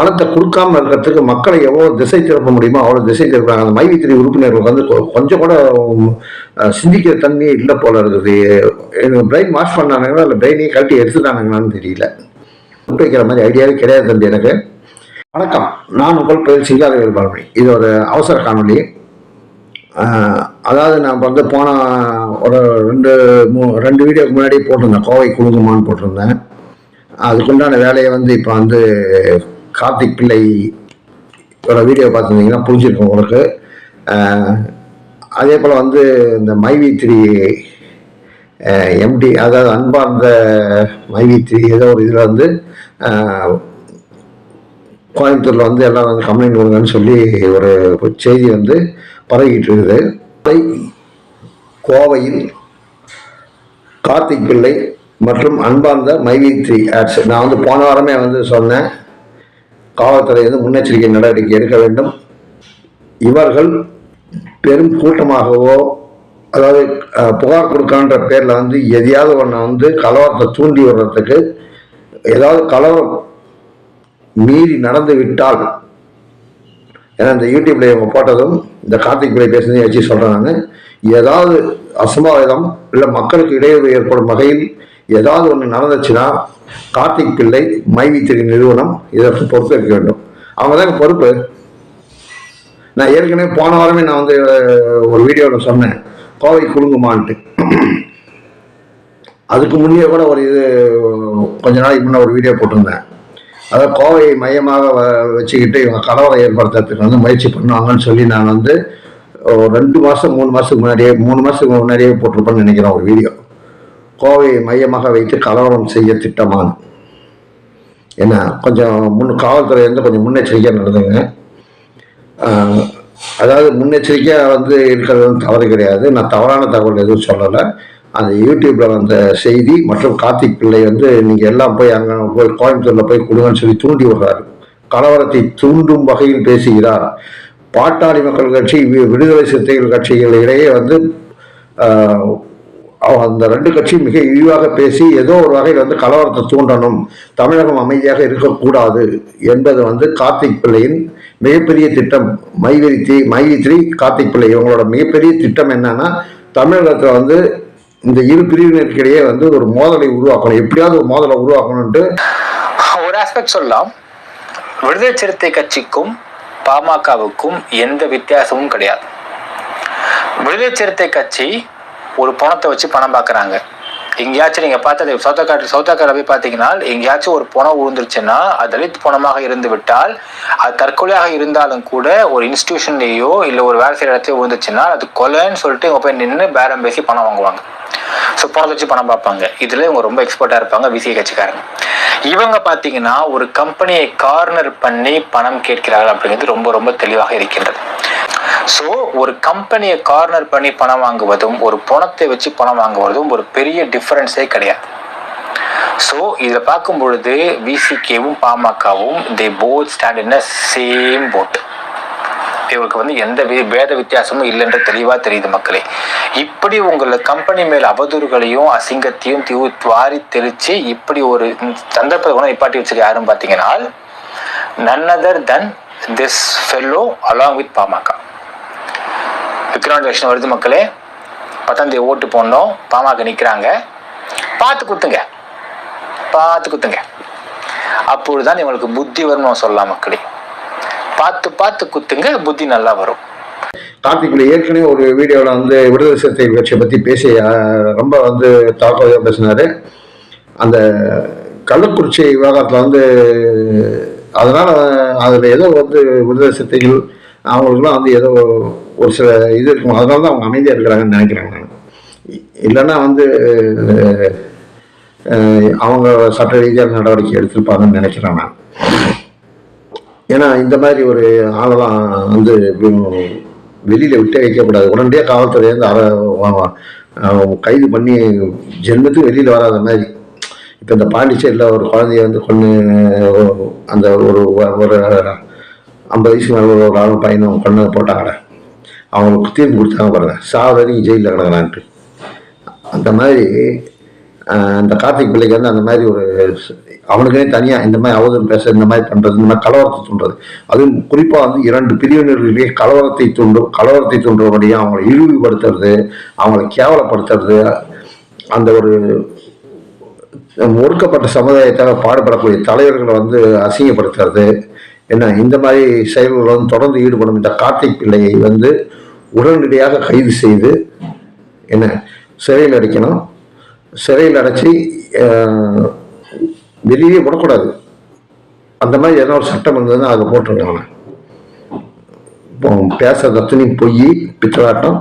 பணத்தை கொடுக்காம இருக்கிறதுக்கு மக்களை எவ்வளோ திசை திருப்ப முடியுமோ அவ்வளோ திசை திருப்பாங்க அந்த மைவித்திரி உறுப்பினர்கள் வந்து கொஞ்சம் கூட சிந்திக்கிற தன்மையே இல்லை போல இருக்குது. எனக்கு பிரெயின் வாஷ் பண்ணானுங்களா இல்லை பிரெயினையும் கழட்டி எடுத்துட்டானுங்களான்னு தெரியல. வைக்கிற மாதிரி ஐடியாவே கிடையாது தம்பி எனக்கு. வணக்கம். நான் உங்கள் பெயர் சிங்காரவேல் பழமி இது ஒரு அவசர காணொலி அதாவது நான் வந்து போன ஒரு ரெண்டு மூ ரெண்டு வீடியோக்கு முன்னாடி போட்டிருந்தேன். கோவை குழுங்குமான்னு போட்டிருந்தேன். அதுக்குண்டான வேலையை வந்து இப்போ வந்து கார்த்திக் பிள்ளை ஒரு வீடியோ பார்த்துருந்தீங்கன்னா புரிஞ்சிருக்கும் உங்களுக்கு. அதே போல் வந்து இந்த மைவி த்ரீ எம்டி அதாவது அன்பார்ந்த மைவி த்ரீ ஏதோ ஒரு இதில் வந்து கோயம்புத்தூரில் வந்து எல்லாம் வந்து கம்ப்ளைண்ட் கொடுங்கன்னு சொல்லி ஒரு செய்தி வந்து பரவிக்கிட்டு இருக்குது. கோவையில் கார்த்திக் பிள்ளை மற்றும் அன்பார்ந்த மைவி த்ரீ ஆட்ஸ் நான் வந்து போன வாரமே வந்து சொன்னேன். காவல்துறை வந்து முன்னெச்சரிக்கை நடவடிக்கை எடுக்க வேண்டும். இவர்கள் பெரும் கூட்டமாகவோ அதாவது புகார் கொடுக்கான்ற பேரில் வந்து எதையாவது ஒன்று வந்து கலவரத்தை தூண்டி விடுறதுக்கு ஏதாவது கலவரம் மீறி நடந்து விட்டால் ஏன்னா இந்த யூடியூப்ல இவங்க போட்டதும் இந்த கார்த்திக் பிள்ளை பேசுனதையும் வச்சு சொல்கிறேன் நான். ஏதாவது அசம்பாவிதம் இல்லை மக்களுக்கு இடையூறு ஏற்படும் வகையில் ஏதாவது ஒன்று நடந்துச்சுன்னா கார்த்திக் பிள்ளை மைவி திரு நிறுவனம் இதற்கு பொறுப்பேற்க வேண்டும். அவங்க தான் பொறுப்பு. நான் ஏற்கனவே போன வாரமே நான் வந்து ஒரு வீடியோவில் சொன்னேன். கோவை குலுங்குமான்ட்டு. அதுக்கு முன்னே கூட ஒரு இது கொஞ்ச நாளைக்கு முன்னே ஒரு வீடியோ போட்டிருந்தேன். அதாவது கோவையை மையமாக வ- வச்சுக்கிட்டு இவங்க கலவரம் ஏற்படுத்துறதுக்கு வந்து முயற்சி பண்ணுவாங்கன்னு சொல்லி நான் வந்து ரெண்டு மாதம் மூணு மாதத்துக்கு முன்னாடியே மூணு மாதத்துக்கு முன்னாடியே போட்டிருப்பேன்னு நினைக்கிறேன் ஒரு வீடியோ கோவையை மையமாக வைத்து கலவரம் செய்ய திட்டமானது. என்ன கொஞ்சம் முன் காவல்துறை வந்து கொஞ்சம் முன்னெச்சரிக்கையாக நடந்துங்க. அதாவது முன்னெச்சரிக்கையாக வந்து இருக்கிறது தவறு கிடையாது. நான் தவறான தகவல் எதுவும் சொல்லலை. அந்த யூடியூப்பில் வந்த செய்தி மற்றும் கார்த்திக் பிள்ளை வந்து நீங்கள் எல்லாம் போய் அங்கே போய் கோயம்புத்தூரில் போய் கொடுங்கன்னு சொல்லி தூண்டி விடுறாரு. கலவரத்தை தூண்டும் வகையில் பேசுகிறார். பாட்டாளி மக்கள் கட்சி வி- விடுதலை சிறுத்தைகள் கட்சிகள் இடையே வந்து அந்த ரெண்டு கட்சியும் மிக இழிவாக பேசி ஏதோ ஒரு வகையில் வந்து கலவரத்தை தூண்டணும் தமிழகம் அமைதியாக இருக்கக்கூடாது என்பது வந்து கார்த்திக் பிள்ளையின் மிகப்பெரிய திட்டம். மைவிரி தி மைவித்ரி கார்த்திக் பிள்ளை இவங்களோட மிகப்பெரிய திட்டம் என்னன்னா தமிழகத்தில் வந்து இந்த இரு பிரிவினருக்கிடையே வந்து ஒரு மோதலை உருவாக்கணும். எப்படியாவது ஒரு மோதலை உருவாக்கணும்ட்டு ஒரு ஆஸ்பெக்ட் சொல்லலாம். விடுதலை சிறுத்தை கட்சிக்கும் பாமகவுக்கும் எந்த வித்தியாசமும் கிடையாது. விடுதலை சிறுத்தை கட்சி ஒரு பணத்தை வச்சு பணம் பார்க்குறாங்க எங்கேயாச்சும் நீங்கள் பார்த்தது சவுத்தக்காட்டு சவுத்தாக்கார போய் பார்த்தீங்கன்னா எங்கேயாச்சும் ஒரு பணம் விழுந்துருச்சுன்னா அது தலித் பணமாக இருந்து விட்டால் அது தற்கொலையாக இருந்தாலும் கூட ஒரு இன்ஸ்டியூஷன்லேயோ இல்லை ஒரு வேலை செய்கிற இடத்துல விழுந்துச்சுன்னா அது கொலைன்னு சொல்லிட்டு இவங்க போய் நின்று பேரம் பேசி பணம் வாங்குவாங்க. ஸோ பணத்தை வச்சு பணம் பார்ப்பாங்க. இதில் இவங்க ரொம்ப எக்ஸ்பர்ட்டாக இருப்பாங்க விசிஐ கட்சிக்காரங்க. இவங்க பார்த்தீங்கன்னா ஒரு கம்பெனியை கார்னர் பண்ணி பணம் கேட்கிறார்கள் அப்படிங்கிறது ரொம்ப ரொம்ப தெளிவாக இருக்கின்றது. ஸோ ஒரு கம்பெனியை கார்னர் பண்ணி பணம் வாங்குவதும் ஒரு பணத்தை வச்சு பணம் வாங்குவதும் ஒரு பெரிய டிஃப்ரென்ஸே கிடையாது. ஸோ இதில் பார்க்கும் பொழுது விசிகேவும் பாமகவும் they both stand in same boat இவருக்கு வந்து எந்த வி- வேத வித்தியாசமும் இல்லைன்ற தெளிவாக தெரியுது மக்களே. இப்படி உங்களை கம்பெனி மேல் அவதூறுகளையும் அசிங்கத்தையும் தீ வாரி தெளித்து இப்படி ஒரு சந்தர்ப்பத்தை கூட நிப்பாட்டி வச்சிருக்க யாரும் பார்த்தீங்கன்னா none other than this fellow along with PMK. விக்ராண்ட் election வருது மக்களே. பத்தாம் தேதி ஓட்டு போடணும். பாமக நிற்கிறாங்க பார்த்து குத்துங்க. பார்த்து குத்துங்க. அப்பொழுதுதான் இவங்களுக்கு புத்தி வரும்னு சொல்லலாம் மக்களே. பார்த்து பார்த்து குத்துங்க. புத்தி நல்லா வரும். கார்த்திக் ஏற்கனவே ஒரு வீடியோவில் வந்து விடுதலை சிறுத்தைகள் கட்சியை பற்றி பேசி ரொம்ப வந்து தாக்குதலாக பேசினார். அந்த கள்ளக்குறிச்சி விவகாரத்தில் வந்து அதனால் அதில் ஏதோ வந்து விடுதலை சிறுத்தைகள் அவங்களுக்குலாம் வந்து ஏதோ ஒரு சில இது இருக்கும். அதனால தான் அவங்க அமைதியாக இருக்கிறாங்கன்னு நினைக்கிறேன் நான். இல்லைன்னா வந்து அவங்க சட்ட ரீதியான நடவடிக்கை எடுத்திருப்பாங்கன்னு நினைக்கிறேன் நான். ஏன்னா இந்த மாதிரி ஒரு ஆளெல்லாம் வந்து வெளியில் விட்டே வைக்கக்கூடாது உடனடியாக காவல்துறை வந்து அற கைது பண்ணி ஜென்மத்துக்கு வெளியில் வராத மாதிரி. இப்போ இந்த பாண்டிச்சேரியில் ஒரு குழந்தைய வந்து கொண்டு அந்த ஒரு ஒரு ஐம்பது வயசுக்கு மேலே ஒரு ஆளும் பையனும் கொண்டு போட்டாங்கடா. அவங்களுக்கு தீர்ப்பு கொடுத்தாங்க பாருங்க. சாவர ஜெயிலில் கிடக்கிறான்ட்டு. அந்த மாதிரி அந்த கார்த்திக் பிள்ளைக்கு வந்து அந்த மாதிரி ஒரு அவனுக்குனே தனியாக இந்த மாதிரி அவதூறு பேச இந்த மாதிரி பண்ணுறது இந்த மாதிரி கலவரத்தை தூண்டுறது. அதுவும் குறிப்பாக வந்து இரண்டு பிரிவினர்களிடையே கலவரத்தை தூண்டும் கலவரத்தை தூண்டுறபடியும் அவங்களை இழிவுபடுத்துறது அவங்களை கேவலப்படுத்துறது அந்த ஒரு ஒடுக்கப்பட்ட சமுதாயத்தால் பாடுபடக்கூடிய தலைவர்களை வந்து அசிங்கப்படுத்துறது என்ன இந்த மாதிரி செயல்கள் வந்து தொடர்ந்து ஈடுபடும் இந்த கார்த்திக் பிள்ளையை வந்து உடனடியாக கைது செய்து என்ன சிறையில் அடைக்கணும். சிறையில் அடைச்சி வெளியே விடக்கூடாது. அந்த மாதிரி ஏதோ ஒரு சட்டம் இருந்ததுன்னா அதை போட்டிருக்காங்க. இப்போ பேசுறது அத்தனையும் பொய் பித்தலாட்டம்.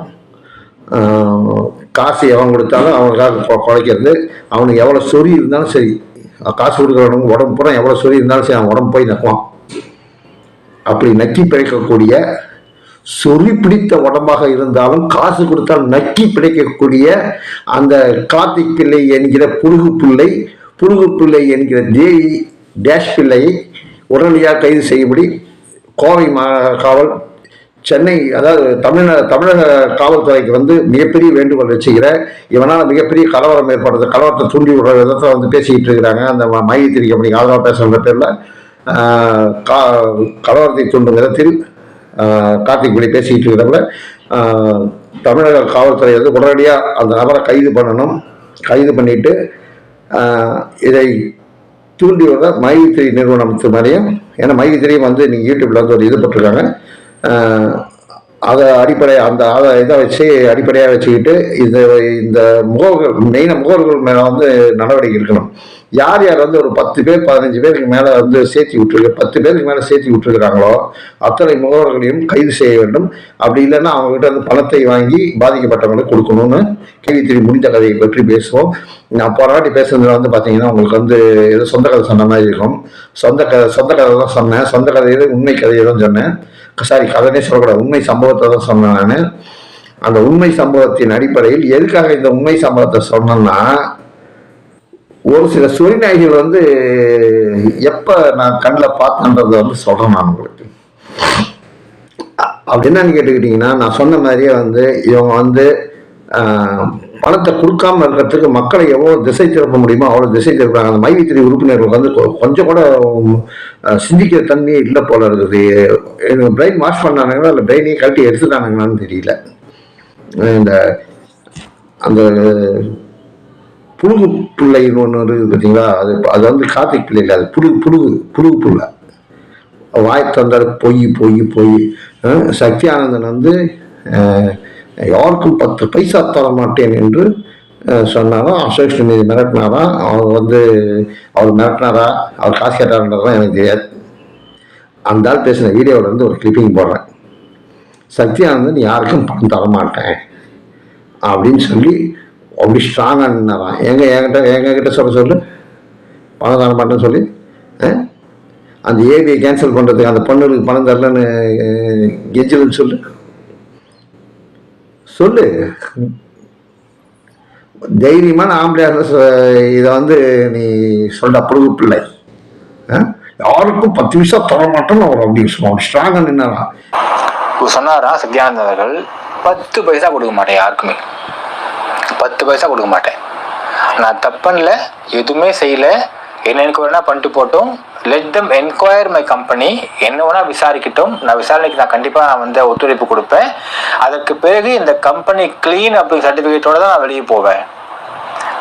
காசு எவன் கொடுத்தாலும் அவனுக்காக குறைக்கிறது. அவனுக்கு எவ்வளோ சொறி இருந்தாலும் சரி காசு கொடுக்குறவனுக்கு உடம்பு பூரா எவ்வளோ சொறி இருந்தாலும் சரி அவன் உடம்பு போய் நக்குவான். அப்படி நக்கி பிழைக்கக்கூடிய சொறி பிடித்த உடம்பாக இருந்தாலும் காசு கொடுத்தால் நக்கி பிழைக்கக்கூடிய அந்த கார்த்திக் பிள்ளை என்கிற புருகு பிள்ளை புருகு பிள்ளை என்கிற தேவி டேஷ் பிள்ளையை உடனடியாக கைது செய்யும்படி கோவை மா காவல் சென்னை அதாவது தமிழ்நாடு தமிழக காவல்துறைக்கு வந்து மிகப்பெரிய வேண்டுகோள் வச்சுக்கிற இவனால் மிகப்பெரிய கலவரம் ஏற்படுறது கலவரத்தை தூண்டி விடுற விதத்தை வந்து பேசிக்கிட்டு இருக்கிறாங்க. அந்த மைய திரிக்க அப்படி ஆதரவாக பேசுகிற பேரில் கலவரத்தை தூண்டும் விதத்தில் கார்த்திக்குடி கார்த்திக் பிள்ளை பேசிக்கிட்டு இருக்கிறவங்க தமிழக காவல்துறை வந்து உடனடியாக அந்த நபரை கைது பண்ணணும். கைது பண்ணிட்டு இதை தூண்டி வர மைத்திரி நிறுவனத்து மாதிரியும் ஏன்னா மைத்திரியும் வந்து நீங்கள் யூடியூப்பில் வந்து ஒரு இது போட்டிருக்காங்க. அதை அடிப்படை அந்த அதை இதை வச்சு அடிப்படையாக வச்சுக்கிட்டு இந்த இந்த முகவர்கள் மெயினாக முகவர்கள் மேலே வந்து நடவடிக்கை எடுக்கணும். யார் யார் வந்து ஒரு பத்து பேர் பதினஞ்சு பேருக்கு மேலே வந்து சேர்த்தி விட்டுருக்கு பத்து பேருக்கு மேலே சேர்த்தி விட்டுருக்குறாங்களோ அத்தனை முகவர்களையும் கைது செய்ய வேண்டும். அப்படி இல்லைன்னா அவங்ககிட்ட வந்து பணத்தை வாங்கி பாதிக்கப்பட்டவங்களுக்கு கொடுக்கணும்னு கேள்வி முடிந்த கதையை பற்றி பேசுவோம். நான் போராட்டி பேசுனதுல வந்து பார்த்தீங்கன்னா உங்களுக்கு வந்து ஏதோ சொந்த கதை சொன்ன மாதிரி இருக்கும். சொந்த கதை சொந்த கதை தான் சொன்னேன். சொந்த கதையில உண்மை கதையை தான் சொன்னேன். சாரி கதனே சொல்லக்கூடாது. உண்மை சம்பவத்தை தான் சொன்னேன் நான். அந்த உண்மை சம்பவத்தின் அடிப்படையில் எதுக்காக இந்த உண்மை சம்பவத்தை சொன்னேன்னா ஒரு சில சுரிநாய்கள் வந்து எப்போ நான் கண்ணில் பார்த்தேன்றதை வந்து சொல்கிறேன் நான் உங்களுக்கு. அ- அப்படி என்னன்னு கேட்டுக்கிட்டிங்கன்னா நான் சொன்ன மாதிரியே வந்து இவங்க வந்து பணத்தை கொடுக்காம இருக்கிறதுக்கு மக்களை எவ்வளோ திசை திருப்ப முடியுமோ அவ்வளோ திசை திருப்புறாங்க. அந்த மைவித்திரி உறுப்பினர்கள் வந்து கொஞ்சம் கூட சிந்திக்கிற தன்மையே இல்லை போல இருக்குது. எனக்கு பிரெயின் வாஷ் பண்ணானுங்களா இல்லை பிரெயினையே கழட்டி எடுத்துட்டானுங்களான்னு தெரியல. இந்த அந்த புழுகு பிள்ளைன்னு ஒன்று இருக்குது பார்த்தீங்களா அது அது வந்து கார்த்திக் பிள்ளை இல்லை அது புழுகு புழுகு புழுகு பிள்ளை. வாய் தந்தார் பொய் பொய் பொய். சக்தியானந்தன் சக்தி ஆனந்தன் வந்து யாருக்கும் பத்து பைசா தர மாட்டேன் என்று அஹ், சொன்னாராம் அசோக் மீது மிரட்டினாராம் அவர் வந்து அவர் மிரட்டினாரா? அவர் காசு கேட்டாருன்றதெல்லாம் எனக்கு தெரியாது. அந்த ஆள் பேசின வீடியோவில் இருந்து ஒரு கிளிப்பிங் போடுறேன். சத்யானந்தன் யாருக்கும் பணம் தர மாட்டேன் அப்படின்னு சொல்லி அப்படி ஸ்ட்ராங்காக நின்னாராம் எங்க என்கிட்ட எங்ககிட்ட சொல்ல சொல்லு? பணம் தர மாட்டேன்னு சொல்லி அந்த ஏபியை கேன்சல் பண்ணுறதுக்கு அந்த பொண்ணுகளுக்கு பணம் தரலன்னு கெஞ்சலுன்னு சொல்லு. சொல்லு. தைரியமான ஆம்பளையாக சொ- இதை வந்து நீ சொல்ற புழுகு பிள்ளை. யாருக்கும் பத்து நிமிஷம் தர மாட்டோம்னு அவர் அப்படி சொல்லுவான். ஸ்ட்ராங்காக நின்னாராம் சொன்னாரா சத்யானந்த் அவர்கள் பத்து பைசா கொடுக்க மாட்டேன் யாருக்குமே. பத்து பைசா கொடுக்க மாட்டேன். நான் தப்பன்ல எதுவுமே செய்யலை என்ன எனக்கு வேணா பண்ணிட்டு போட்டும். Let them enquire my company என்ன வேணா விசாரிக்கட்டும். நான் விசாரணைக்கு நான் கண்டிப்பாக நான் வந்து ஒத்துழைப்பு கொடுப்பேன். அதற்கு பிறகு இந்த கம்பெனி க்ளீன் அப்படி சர்டிஃபிகேட்டோட தான் நான் வெளியே போவேன்.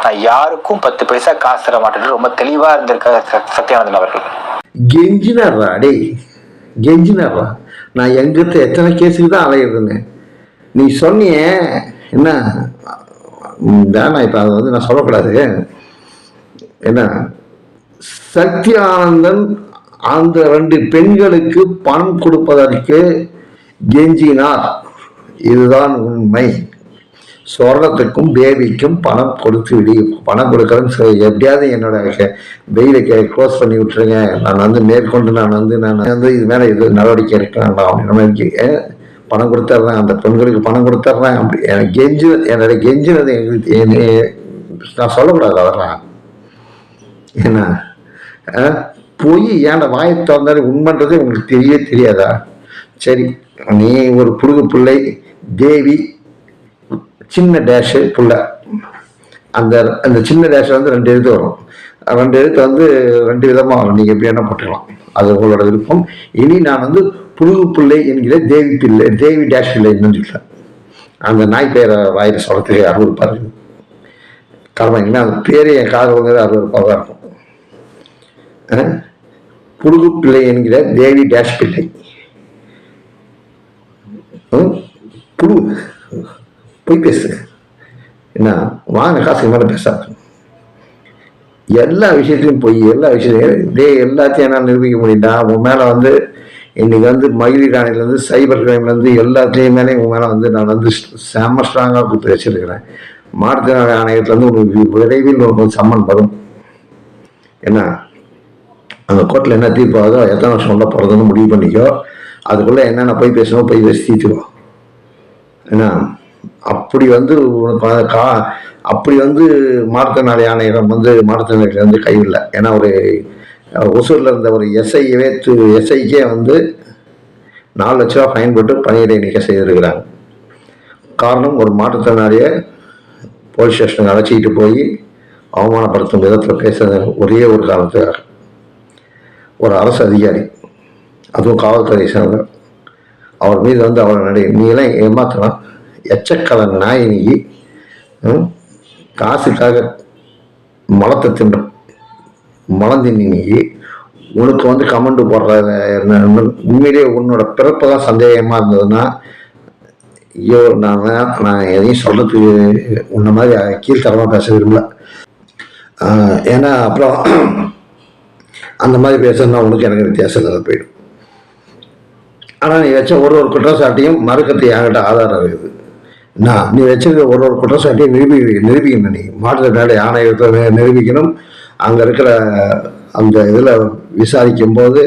நான் யாருக்கும் பத்து பைசா காசு தர மாட்டேன்னு ரொம்ப தெளிவாக இருந்திருக்காரு சத்- சத்யானந்தன் அவர்கள். கெஞ்சினார்ரா? டேய் கெஞ்சினார்ரா? நான் எங்கிட்ட எத்தனை கேஸுக்கு தான் அலையிறதுன்னு நீ சொன்னிய என்ன? வேணாம் இப்போ அதை வந்து நான் சொல்லக்கூடாது. என்ன? சத்யானந்தன் அந்த ரெண்டு பெண்களுக்கு பணம் கொடுப்பதற்கு கெஞ்சினார். இதுதான் உண்மை. சொர்ணத்துக்கும் பேபிக்கும் பணம் கொடுத்து விடி. பணம் கொடுக்குறேன்னு சொல்லி எப்படியாவது என்னோட வெயிலை க்ளோஸ் பண்ணி விட்டுருங்க. நான் வந்து மேற்கொண்டு நான் வந்து நான் வந்து இது மேலே இது நடவடிக்கை எடுக்கிறேன் அப்படின்ற மாதிரி பணம் கொடுத்துட்றேன் அந்த பெண்களுக்கு பணம் கொடுத்துட்றேன் அப்படி எனக்கு கெஞ்சு என்னோட கெஞ்சினது எங்களுக்கு நான் சொல்லக்கூடாது அதெல்லாம். ஏன்னா பொய் போய் ஏன்டா வாயை திறந்தாலும் உண்மைன்றது உங்களுக்கு தெரியவே தெரியாதா? சரி நீ ஒரு புழுகு பிள்ளை தேவி சின்ன டேஷு புள்ள. அந்த அந்த சின்ன டேஷில் வந்து ரெண்டு எழுத்து வரும். ரெண்டு எழுத்து வந்து ரெண்டு விதமாக வரும். நீங்கள் எப்படி வேணால் போட்டுக்கலாம். அது உங்களோட விருப்பம். இனி நான் வந்து புழுகு பிள்ளை என்கிற தேவி பிள்ளை தேவி டேஷ் பிள்ளைன்னு சொல்லிட்டேன் அந்த நாய் பெயரை வாயில் சொல்கிறதுக்கு அறுவருப்பாக இருக்கு. காரணம் அந்த பேரே என் காதல் வந்து அறுவருப்பாக தான் இருக்கும். புழுகு பிள்ளை என்கிற தேவி டேஷ் பிள்ளை. ம்? புழு போய் பேசு. என்ன வாங்க காசுக்கு மேலே பேசாது எல்லா விஷயத்துலையும் போய் எல்லா விஷயத்தையும் டே எல்லாத்தையும் என்னால் நிரூபிக்க முடியும்டா உன் மேலே வந்து இன்னைக்கு வந்து மகிழி ராணிலேருந்து சைபர் கிரைம்லேருந்து எல்லாத்துலேயும் மேலே உன் மேலே வந்து நான் வந்து செம்ம ஸ்ட்ராங்காக கொடுத்து வச்சிருக்கிறேன். மாற்றுத்திறனாளி ஆணையத்துலேருந்து உனக்கு விரைவில் ஒரு சம்மன் வரும். என்ன அந்த கோர்ட்டில் என்ன தீர்ப்பாதோ எத்தனை வருஷம் உள்ள போகிறதுன்னு முடிவு பண்ணிக்கோ. அதுக்குள்ளே என்னென்ன போய் பேசணும் போய் பேசி தீர்த்துக்கோ. என்ன அப்படி வந்து உனக்கு கா அப்படி வந்து மாற்றுத்திறனாளி ஆணையரம் வந்து மாற்றுத்திறனாளிகள் வந்து கைவில்லை ஏன்னா ஒரு ஒசூரில் இருந்த ஒரு எஸ்ஐயவே எஸ்ஐக்கே வந்து நாலு லட்ச ரூபா ஃபைன் போட்டு பணியிடை நீக்க செய்திருக்கிறாங்க. காரணம் ஒரு மாற்றுத்திறனாளியை போலீஸ் ஸ்டேஷனுக்கு அழைச்சிக்கிட்டு போய் அவமானப்படுத்தும் விதத்தில் பேசுறது ஒரே ஒரு காரணத்துக்காக. ஒரு அரசு அதிகாரி அதுவும் காவல்துறை சேர்ந்தவர் அவர் மீது வந்து அவரை நடை நீலாம் ஏமாத்தலாம். எச்சக்கல நாய் காசுக்காக மலத்தை தின்ற மலம் நீ உனக்கு வந்து கமெண்ட் போடுற என்ன- உண்மையிலேயே உன்னோட பிறப்பு தான் சந்தேகமாக இருந்ததுன்னா ஐயோ நான் நான் எதையும் சொல்கிறதுக்கு உன்ன மாதிரி கீழ்த்தரமாக பேச விரும்பல. ஏன்னா அப்புறம் அந்த மாதிரி பேசுனா உனக்கு எனக்கு வித்தியாசம் இல்லாத போயிடும். ஆனால் நீ வச்ச ஒரு ஒரு குற்றச்சாட்டையும் மறுக்கிறது என்கிட்ட ஆதாரம் இருக்குது. நான் நீ வச்சிருக்க ஒரு ஒரு குற்றச்சாட்டையும் நிரூபி நிரூபிக்கணும் நீ. மாற்றுத்திறனாளி ஆணையத்தை நிரூபிக்கணும். அங்கே இருக்கிற அந்த இதில் விசாரிக்கும் போது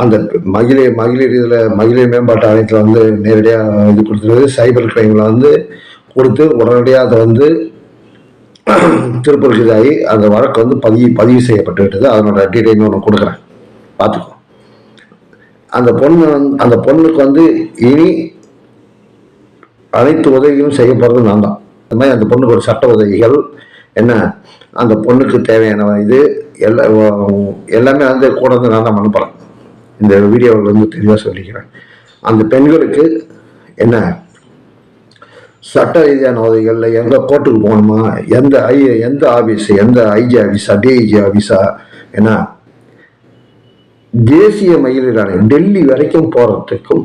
அந்த மகளிர் மகளிர் இதில் மகளிர் மேம்பாட்டு ஆணையத்தில் வந்து நேரடியாக இது கொடுத்துருது சைபர் கிரைமில் வந்து கொடுத்து உடனடியாக அதை வந்து திருப்பூர் இதாகி அந்த வழக்கு வந்து பதிவு பதிவு செய்யப்பட்டு விட்டது அதனோட டீட்டெயில் ஒன்று கொடுக்குறேன். பார்த்துக்கோ. அந்த பொண்ணு வந்து அந்த பொண்ணுக்கு வந்து இனி அனைத்து உதவியும் செய்ய போகிறது நான் தான். அது மாதிரி அந்த பொண்ணுக்கு ஒரு சட்ட உதவிகள் என்ன அந்த பொண்ணுக்கு தேவையான இது எல்லா எல்லாமே வந்து கூட வந்து நான் தான் பண்ண இந்த வீடியோவில் வந்து தெளிவாக சொல்லிக்கிறேன். அந்த பெண்களுக்கு என்ன சட்ட ரீதியான உதவிகளில் எங்கே கோர்ட்டுக்கு போகணுமா? எந்த ஐ எந்த ஆஃபீஸ் எந்த ஐஜி ஆஃபீஸா டிஐஜி ஆஃபீஸா என்ன? தேசிய மயிலான ஆணையம் டெல்லி வரைக்கும் போகிறதுக்கும்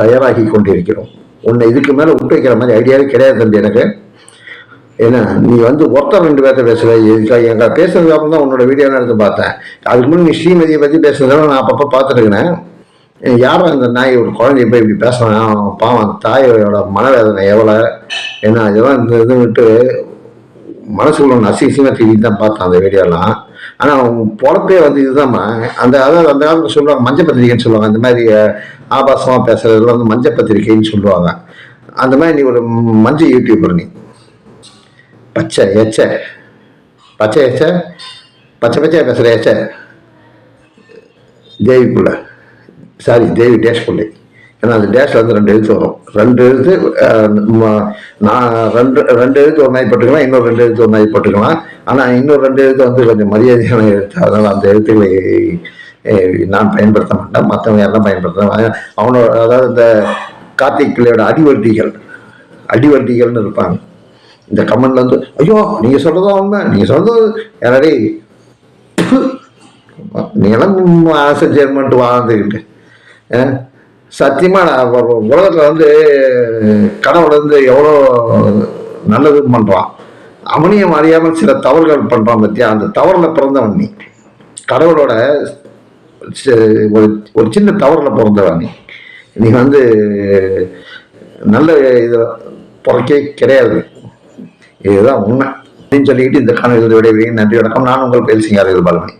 தயாராகி கொண்டிருக்கிறோம். உன்னை இதுக்கு மேலே விட்டு வைக்கிற மாதிரி ஐடியாவே கிடையாது தம்பி எனக்கு. ஏன்னா நீ வந்து ஒருத்தர் ரெண்டு பேர்த்த பேசல இதுக்காக எங்க பேசுறதுக்கு அப்புறம் தான் உன்னோட வீடியோ எடுத்து பார்த்தேன். அதுக்கு முன்னாடி நீ ஸ்ரீமதியை பற்றி பேசுறதெல்லாம் நான் அப்பப்போ பார்த்துருக்கிறேன். யாரும் இந்த நாய்? ஒரு குழந்தைய போய் இப்படி பேசுறான். பாவம் அந்த தாயோட மனவேதனை எவ்வளோ ஏன்னா இதெல்லாம் இந்த இது விட்டு மனசுக்குள்ள ஒன்று அசிங்கமாக திரும்பி தான் பார்த்தேன் அந்த வீடியோலாம். ஆனால் அவங்க பொழப்பே வந்து இதுதான் அந்த அதாவது அந்த காலத்தில் சொல்லுவாங்க மஞ்சள் பத்திரிக்கைன்னு சொல்லுவாங்க. அந்த மாதிரி ஆபாசமாக பேசுறதுல வந்து மஞ்சள் பத்திரிக்கைன்னு சொல்லுவாங்க. அந்த மாதிரி நீ ஒரு மஞ்சள் யூடியூபர் நீ. பச்சை எச்ச. பச்சை எச்ச. பச்சை பச்சையாக பேசுகிற எச்ச. தேவிக்குள்ள. சாரி தேவி டேஷ் பிள்ளை ஏன்னா அந்த டேஷில் வந்து ரெண்டு எழுத்து வரும். ரெண்டு எழுத்து நான் ரெண்டு ரெண்டு எழுத்து ஒரு நாய் போட்டுக்கலாம் இன்னொரு ரெண்டு எழுத்து ஒன்றாய் நாய் போட்டுக்கலாம். ஆனால் இன்னொரு ரெண்டு எழுத்து வந்து கொஞ்சம் மரியாதையான எழுத்து. அதனால் அந்த எழுத்துக்களை நான் பயன்படுத்த மாட்டேன். மற்றவங்க யாரெல்லாம் பயன்படுத்துறாங்க அவனோட அதாவது இந்த கார்த்திக் பிள்ளையோட அடிவட்டிகள் அடிவட்டிகள்னு இருப்பாங்க. இந்த கமெண்ட்ல வந்து ஐயோ நீங்கள் சொல்றதும் உண்மை நீங்க சொல்றது யாரடி நீங்களாம் ஆசை சேர்மெண்ட் வாழ்ந்துக்கிட்டு சத்தியமாக சத்தியமா நான் உலகத்தில் வந்து கடவுள் வந்து எவ்வளோ நல்லது பண்ணுறான் அவனையும் அறியாமல் சில தவறுகள் பண்ணுறான் பற்றியா அந்த தவறில் பிறந்தவன் நீ. கடவுளோட ஒரு ஒரு சின்ன தவறில் பிறந்தவன் நீ. நீ வந்து நல்ல இது பிறக்கே கிடையாது. இதுதான் உண்மை. அப்படின்னு சொல்லிக்கிட்டு இந்த காணொலி விடைபெறுகிறேன் நன்றி வணக்கம். நான் உங்கள் பயில் இது பாலமணி.